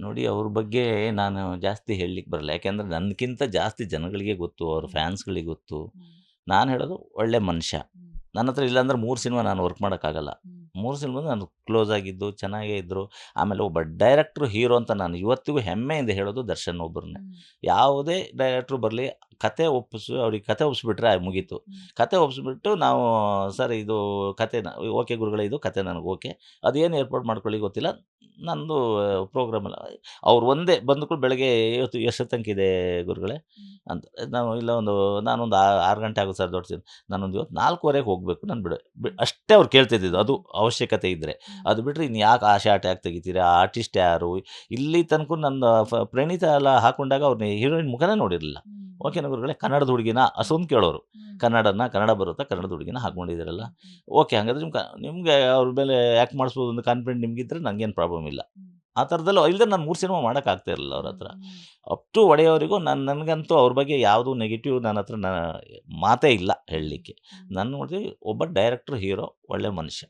ನೋಡಿ ಅವ್ರ ಬಗ್ಗೆ ನಾನು ಜಾಸ್ತಿ ಹೇಳಲಿಕ್ಕೆ ಬರಲ್ಲ. ಯಾಕೆಂದರೆ ನನಗಿಂತ ಜಾಸ್ತಿ ಜನಗಳಿಗೆ ಗೊತ್ತು ಅವ್ರ ಫ್ಯಾನ್ಸ್ಗಳಿಗೆ ಗೊತ್ತು. ನಾನು ಹೇಳೋದು ಒಳ್ಳೆ ಮನುಷ್ಯ. ನನ್ನ ಹತ್ರ ಇಲ್ಲಾಂದ್ರೆ ಮೂರು ಸಿನಿಮಾ ನಾನು ವರ್ಕ್ ಮಾಡೋಕ್ಕಾಗಲ್ಲ. ಮೂರು ಸಿನಿಮಾ ನಾನು ಕ್ಲೋಸ್ ಆಗಿದ್ದು ಚೆನ್ನಾಗೇ ಇದ್ದರು ಆಮೇಲೆ ಒಬ್ಬ ಡೈರೆಕ್ಟ್ರು ಹೀರೋ ಅಂತ ನಾನು ಇವತ್ತಿಗೂ ಹೆಮ್ಮೆಯಿಂದ ಹೇಳೋದು ದರ್ಶನ್ ಒಬ್ಬರನ್ನೇ ಯಾವುದೇ ಡೈರೆಕ್ಟ್ರು ಬರಲಿ ಕತೆ ಒಪ್ಪಿಸು ಅವ್ರಿಗೆ ಕತೆ ಒಪ್ಪಿಸ್ಬಿಟ್ರೆ ಮುಗೀತು. ಕತೆ ಒಪ್ಪಿಸ್ಬಿಟ್ಟು ನಾವು ಸರ್ ಇದು ಕತೆ ಓಕೆ ಗುರುಗಳೇ ಇದು ಕತೆ ನನಗೆ ಓಕೆ. ಅದೇನು ಏರ್ಪೋರ್ಟ್ ಮಾಡ್ಕೊಳ್ಳಿ ಗೊತ್ತಿಲ್ಲ. ನಂದು ಅಲ್ಲ. ಅವ್ರು ಒಂದೇ ಬಂದ್ಕೊಂಡು ಬೆಳಗ್ಗೆ ಇವತ್ತು ಎಷ್ಟು ತನಕ ಇದೆ ಗುರುಗಳೇ? ಅಂತ ನಾವು ಇಲ್ಲ ಒಂದು ನಾನೊಂದು ಆರು ಗಂಟೆ ಆಗುತ್ತೆ ಸರ್ ದೊಡ್ಡ. ನಾನೊಂದು ಇವತ್ತು ನಾಲ್ಕೂವರೆಗೆ ಹೋಗಬೇಕು ನಾನು ಬಿಡು. ಅಷ್ಟೇ ಅವ್ರು ಕೇಳ್ತಿದ್ದಿದ್ದು ಅದು ಅವಶ್ಯಕತೆ ಇದ್ದರೆ ಅದು ಬಿಟ್ಟರೆ ಇನ್ನು ಯಾಕೆ ಆ ಶಾರ್ಟ್ ಯಾಕೆ ತೆಗಿತೀರಾ? ಆರ್ಟಿಸ್ಟ್ ಯಾರು? ಇಲ್ಲಿ ತನಕ ನನ್ನ ಪ್ರಣೀತ ಎಲ್ಲ ಹಾಕೊಂಡಾಗ ಅವ್ರನ್ನ ಹೀರೋಯಿನ್ ಮುಖನೇ ನೋಡಿರಲಿಲ್ಲ. ಓಕೆನಾ ಗುರುಗಳೇ? ಕನ್ನಡದ ಹುಡುಗಿನ ಅಷ್ಟೊಂದು ಕೇಳೋರು. ಕನ್ನಡನ ಕನ್ನಡ ಬರುತ್ತಾ ಕನ್ನಡದ ಹುಡುಗಿನ ಹಾಕೊಂಡಿದ್ದೀರಲ್ಲ ಓಕೆ ಹಾಗಾದ್ರೆ ನಿಮ್ಗೆ ನಿಮಗೆ ಅವ್ರ ಮೇಲೆ ಯಾಕೆ ಮಾಡಿಸ್ಬೋದು ಅಂತ ಕಾನ್ಫಿಡೆಂಟ್ ನಿಮಗಿದ್ರೆ ನನಗೇನು ಪ್ರಾಬ್ಲಮ್ ಇಲ್ಲ. ಆ ಥರದಲ್ಲೂ ಇಲ್ಲದೆ ನಾನು ಮೂರು ಸಿನಿಮಾ ಮಾಡೋಕ್ಕಾಗ್ತಾ ಇರಲಿಲ್ಲ ಅವ್ರ ಹತ್ರ. ಅಪ್ ಟು ಒಡೆಯವರಿಗೂ ನಾನು ನನಗಂತೂ ಅವ್ರ ಬಗ್ಗೆ ಯಾವುದು ನೆಗೆಟಿವ್ ನನ್ನ ಹತ್ರ ಮಾತೇ ಇಲ್ಲ ಹೇಳಲಿಕ್ಕೆ. ನನ್ನ ನೋಡ್ತೀವಿ ಒಬ್ಬ ಡೈರೆಕ್ಟ್ರ್ ಹೀರೋ ಒಳ್ಳೆ ಮನುಷ್ಯ.